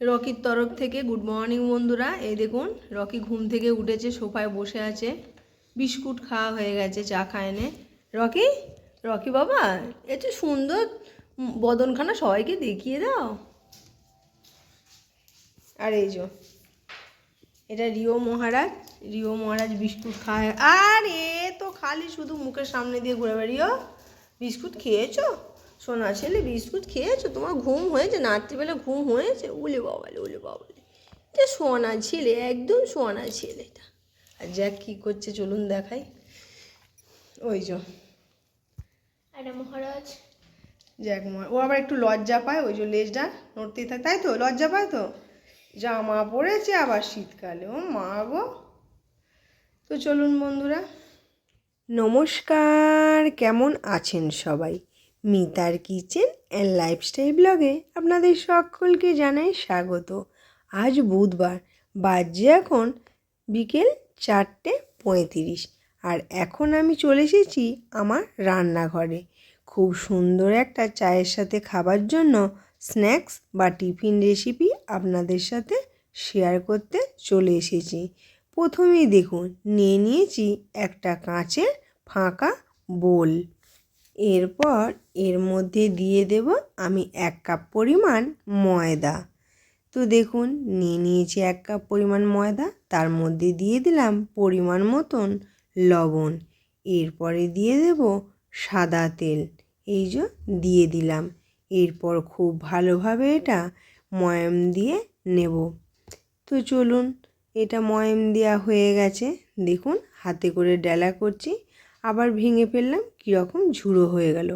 রকির তরফ থেকে good morning বন্ধুরা। এই দেখুন, রকি ঘুম থেকে উঠেছে, সোফায় বসে আছে। বিস্কুট খাওয়া হয়ে গেছে, চা খায় নে। রকি? রকি বাবা এত সুন্দর বদনখানা সবাইকে দেখিয়ে দাও। আর এই যো, এটা Rio Maharaj. Rio Maharaj biscuit খায়। আর এ তো খালি শুধু মুখের সামনে দিয়ে ঘুরে বেরিও বিস্কুট খেয়েছো? সোনা ছেলে বিস্কুট খেয়েছো তোমার ঘুম হয়েছে রাত্রিবেলা ঘুম হয়েছে উলে বাবালে উলে বাবালে এটা সোনা ছেলে একদম সোনা ছেলেটা আর যাক কী করছে চলুন দেখাই। ওই যো। একটা মহারাজ। জ্যাক মা- ও আবার একটু লজ্জা পায় ওই যে লেজটা নড়তেই থাকে তাই তো? লজ্জা পায় তো? জামা পরেছে আবার শীতকালে ও মা গো। তো চলুন বন্ধুরা। নমস্কার কেমন আছেন সবাই? মিতার কিচেন অ্যান্ড লাইফস্টাইল ব্লগে আপনাদের সকলকে জানাই স্বাগত। আজ বুধবার, বাজে এখন বিকেল চারটে পঁয়ত্রিশ আর এখন আমি চলে এসেছি আমার রান্নাঘরে। খুব সুন্দর একটা চায়ের সাথে খাবার জন্য স্ন্যাক্স বা টিফিন রেসিপি আপনাদের সাথে শেয়ার করতে চলে এসেছি। প্রথমেই দেখুন, নিয়ে নিয়েছি একটা কাঁচের ফাঁকা বোল। এরপর এর মধ্যে দিয়ে দেব আমি এক কাপ পরিমাণ ময়দা। তো দেখুন, নিয়ে নিয়েছি এক কাপ পরিমাণ ময়দা, তার মধ্যে দিয়ে দিলাম পরিমাণ মতন লবণ। এরপরে দিয়ে দেব সাদা তেল, এই যে দিয়ে দিলাম। এরপর খুব ভালোভাবে এটা ময়ম দিয়ে নেব। তো চলুন, এটা ময়ম দেওয়া হয়ে গেছে। দেখুন, হাতে করে ডেলা করছি। আবার ভেঙে ফেললাম, কীরকম ঝুড়ো হয়ে গেল।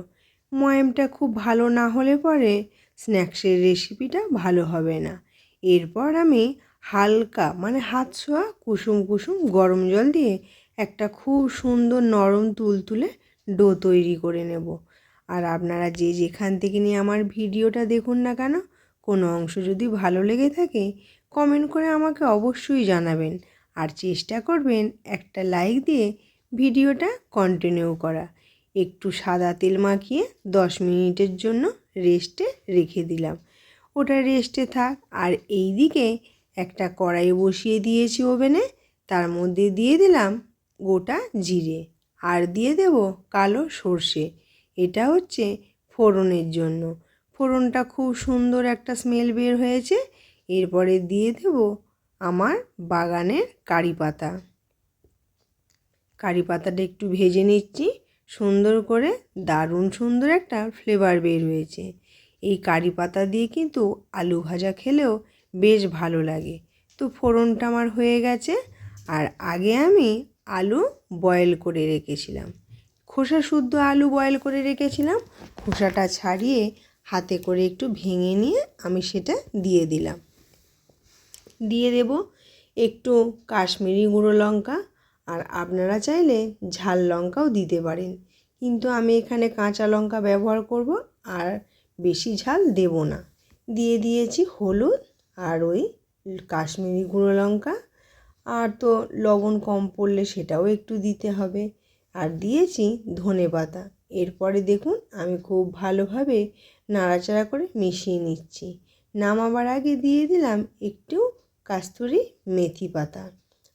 ময়ামটা খুব ভালো না হলে পরে স্ন্যাক্সের রেসিপিটা ভালো হবে না। এরপর আমি হালকা মানে হাত ছোঁয়া কুসুম কুসুম গরম জল দিয়ে একটা খুব সুন্দর নরম তুলতুলে ডো তৈরি করে নেব। আর আপনারা যে যেখান থেকে নিয়ে আমার ভিডিওটা দেখুন না কেন, কোনো অংশ যদি ভালো লেগে থাকে, কমেন্ট করে আমাকে অবশ্যই জানাবেন। আর চেষ্টা করবেন একটা লাইক দিয়ে ভিডিওটা কন্টিনিউ করা। একটু সাদা তেল মাখিয়ে দশ মিনিটের জন্য রেস্টে রেখে দিলাম। ওটা রেস্টে থাক। আর এই দিকে একটা কড়াই বসিয়ে দিয়েছি ওভেনে তার মধ্যে দিয়ে দিলাম গোটা জিরে। আর দিয়ে দেব কালো সর্ষে। এটা হচ্ছে ফোড়নের জন্য। ফোড়নটা খুব সুন্দর একটা স্মেল বের হয়েছে। এরপরে দিয়ে দেব আমার বাগানের কারি পাতা। কারি পাতাটা একটু ভেজে নিচ্ছি। সুন্দর করে দারুণ সুন্দর একটা ফ্লেভার বের হয়েছে। এই কারি পাতা দিয়ে কিন্তু আলু ভাজা খেলেও বেশ ভালো লাগে। তো ফোড়নটা আমার হয়ে গেছে আর আগে আমি আলু বয়েল করে রেখেছিলাম। খোসা শুদ্ধ আলু বয়েল করে রেখেছিলাম। খোসাটা ছাড়িয়ে হাতে করে একটু ভেঙে নিয়ে আমি সেটা দিয়ে দিলাম। দিয়ে দেব একটু কাশ্মীরি গুঁড়ো লঙ্কা আর আপনারা চাইলে ঝাল লঙ্কাও দিতে পারেন। কিন্তু আমি এখানে কাঁচা লঙ্কা ব্যবহার করব আর বেশি ঝাল দেব না। দিয়ে দিয়েছি হলুদ আর ওই কাশ্মীরি গুঁড়ো লঙ্কা। আর তো লবণ কম পড়লে সেটাও একটু দিতে হবে। আর দিয়েছি ধনে পাতা। এরপরে দেখুন আমি খুব ভালোভাবে নাড়াচাড়া করে মিশিয়ে নিচ্ছি। নামাবার আগে দিয়ে দিলাম একটু কাস্তুরি মেথি পাতা।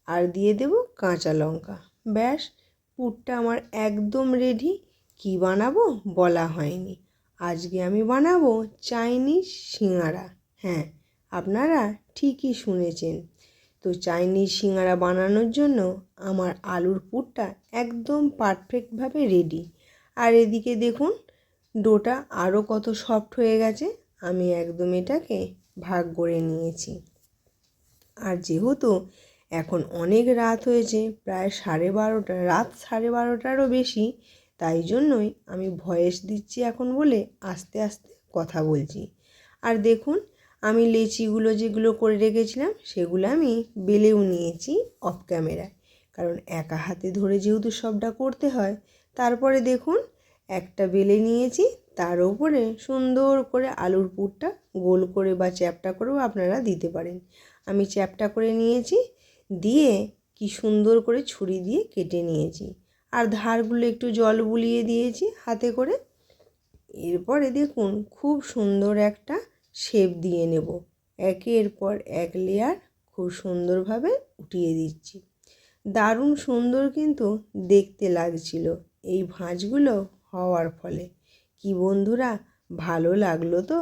আর দিয়ে দেব কাঁচা লঙ্কা। ব্যাস, পুরটা আমার একদম রেডি কি বানাবো বলা হয়নি। আজকে আমি বানাবো চাইনিজ সিঙ্গারা। হ্যাঁ আপনারা ঠিকই শুনেছেন। তো চাইনিজ সিঙ্গারা বানানোর জন্য আমার আলুর পুরটা একদম পারফেক্টভাবে রেডি আর এদিকে দেখুন, ডোটা আরও কত সফট হয়ে গেছে। আমি একদম এটাকে ভাগ করে নিয়েছি। আর যেহেতু এখন অনেক রাত হয়েছে, প্রায় সাড়ে বারোটা, রাত সাড়ে বারোটারও বেশি। তাই জন্যই আমি ভয়েস দিচ্ছি এখন বলে আস্তে আস্তে কথা বলছি। আর দেখুন, আমি লেচিগুলো যেগুলো করে রেখেছিলাম, সেগুলো আমি বেলেও নিয়েছি অফ ক্যামেরায় কারণ একা হাতে ধরে যেহেতু সবটা করতে হয়, তারপরে দেখুন, একটা বেলে নিয়েছি, তার উপরে সুন্দর করে আলুর পুরটা গোল করে বা চ্যাপটা করেও আপনারা দিতে পারেন। আমি চ্যাপটা করে নিয়েছি দিয়ে কি সুন্দর করে ছুরি দিয়ে কেটে নিয়েছি। আর ধারগুলো একটু জল বুলিয়ে দিয়েছি হাতে করে। এরপরে দেখুন, খুব সুন্দর একটা শেপ দিয়ে নেব। একের পর এক লেয়ার খুব সুন্দরভাবে উঠিয়ে দিচ্ছি। দারুণ সুন্দর কিন্তু দেখতে লাগছিল এই ভাঁজগুলো হওয়ার ফলে। কি বন্ধুরা, ভালো লাগল তো?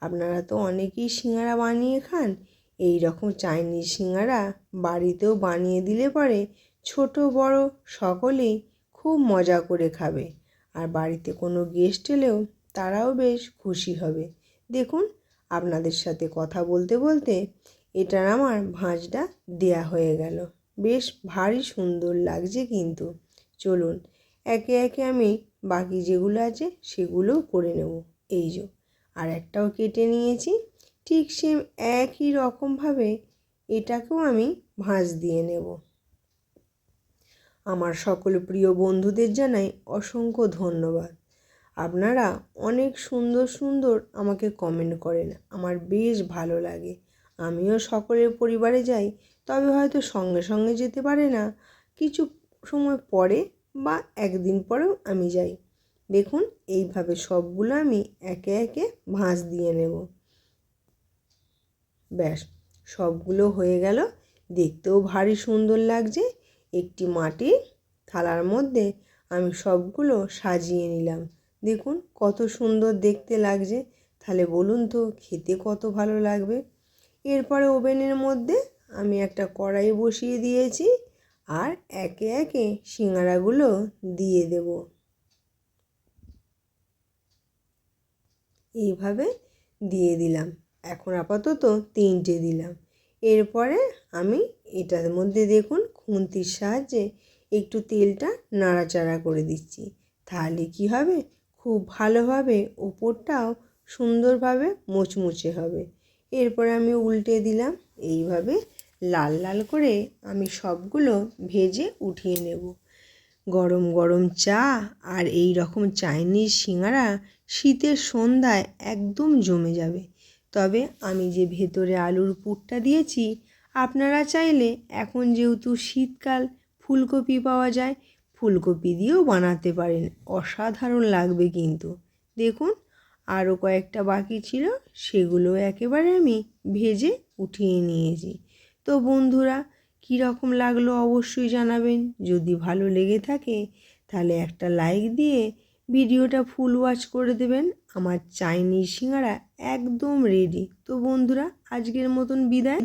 আপনারা তো অনেকেই সিঙ্গারা বানিয়ে খান এই রকম চাইনিজ সিঙ্গারা বাড়িতেও বানিয়ে দিলে পরে ছোট, বড় সকলেই খুব মজা করে খাবে। আর বাড়িতে কোনো গেস্ট এলেও তারাও বেশ খুশি হবে। দেখুন, আপনাদের সাথে কথা বলতে বলতে এটার আমার ভাঁজটা দেয়া হয়ে গেল। বেশ ভারী সুন্দর লাগছে কিন্তু। চলুন, একে একে আমি বাকি যেগুলো আছে সেগুলোও করে নেব। এই যে, আর একটাও কেটে নিয়েছি। ঠিক সেম একই রকমভাবে এটাকেও আমি ভাঁজ দিয়ে নেব। আমার সকল প্রিয় বন্ধুদের জানাই অসংখ্য ধন্যবাদ। আপনারা অনেক সুন্দর সুন্দর আমাকে কমেন্ট করেন, আমার বেশ ভালো লাগে। আমিও সকলের পরিবারে যাই, তবে হয়তো সঙ্গে সঙ্গে যেতে পারে না। কিছু সময় পরে বা একদিন পরেও আমি যাই। দেখুন, এইভাবে সবগুলো আমি একে একে ভাঁজ দিয়ে নেব। ব্যাস, সবগুলো হয়ে গেল। দেখতেও ভারী সুন্দর লাগছে। একটি মাটির থালার মধ্যে আমি সবগুলো সাজিয়ে নিলাম। দেখুন, কত সুন্দর দেখতে লাগছে। তাহলে বলুন তো, খেতে কত ভালো লাগবে? এরপরে ওভেনের মধ্যে আমি একটা কড়াই বসিয়ে দিয়েছি আর একে একে সিঙ্গারাগুলো দিয়ে দেব। এইভাবে দিয়ে দিলাম। এখন আপাতত তিনটে দিলাম। এরপরে আমি এটার মধ্যে দেখুন খুন্তির সাহায্যে একটু তেলটা নাড়াচাড়া করে দিচ্ছি। তাহলে কি হবে? খুব ভালোভাবে ওপরটাও সুন্দরভাবে মুচমুচে হবে। এরপরে আমি উল্টে দিলাম। এইভাবে লাল লাল করে আমি সবগুলো ভেজে উঠিয়ে নেব। গরম গরম চা আর এই রকম চাইনিজ সিঙ্গারা শীতের সন্ধ্যায় একদম জমে যাবে। তবে আমি যে ভেতরে আলুর পুরটা দিয়েছি, আপনারা চাইলে এখন যেহেতু শীতকাল, ফুলকপি পাওয়া যায়, ফুলকপি দিয়েও বানাতে পারেন। অসাধারণ লাগবে কিন্তু। দেখুন আরও কয়েকটা বাকি ছিল, সেগুলো একেবারে আমি ভেজে উঠিয়ে নিয়েছি। তো বন্ধুরা, কীরকম লাগল অবশ্যই জানাবেন। যদি ভালো লেগে থাকে, তাহলে একটা লাইক দিয়ে ভিডিওটা ফুল ওয়াচ করে দেবেন। আমার চাইনিজ সিঙ্গারা একদম রেডি তো বন্ধুরা, আজকের মতন বিদায়।